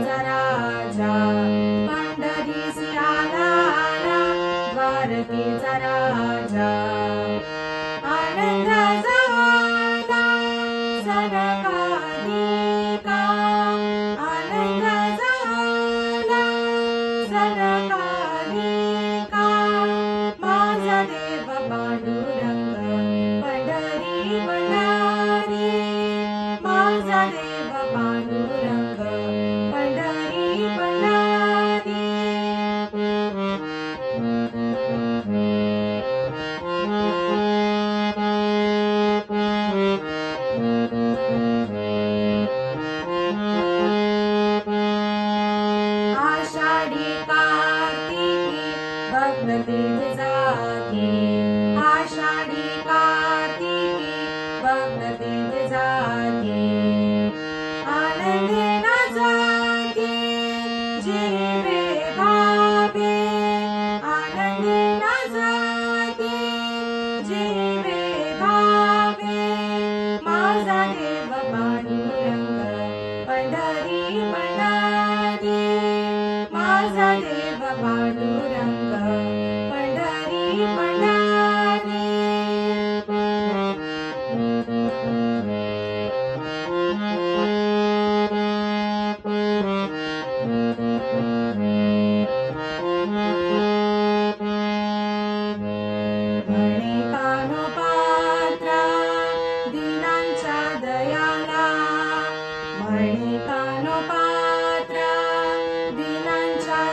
राजा। पण्डरी जनाती जराजा राजा। पूरा पण्डरी बाते पा बाडु कार्तिकी जाती आषाढी कार्तिकी भगवती जाती आनंदे न जाती जीवे भावे आनंदे न जाती जीवे भावे माझा देव पांडुरंग पंढरी माझा देव पांडुरंग पंढरी पंढरी म्हणे कानोपात्रा दिनांच्या दयाला. म्हणे कानोपात्रा दिनांच्या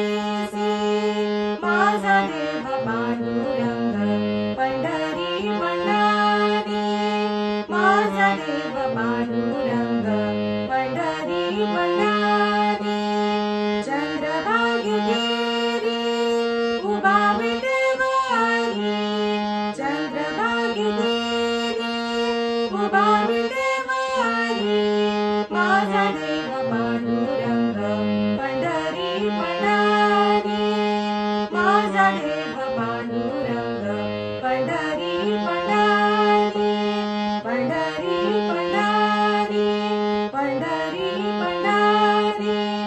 Brahmanari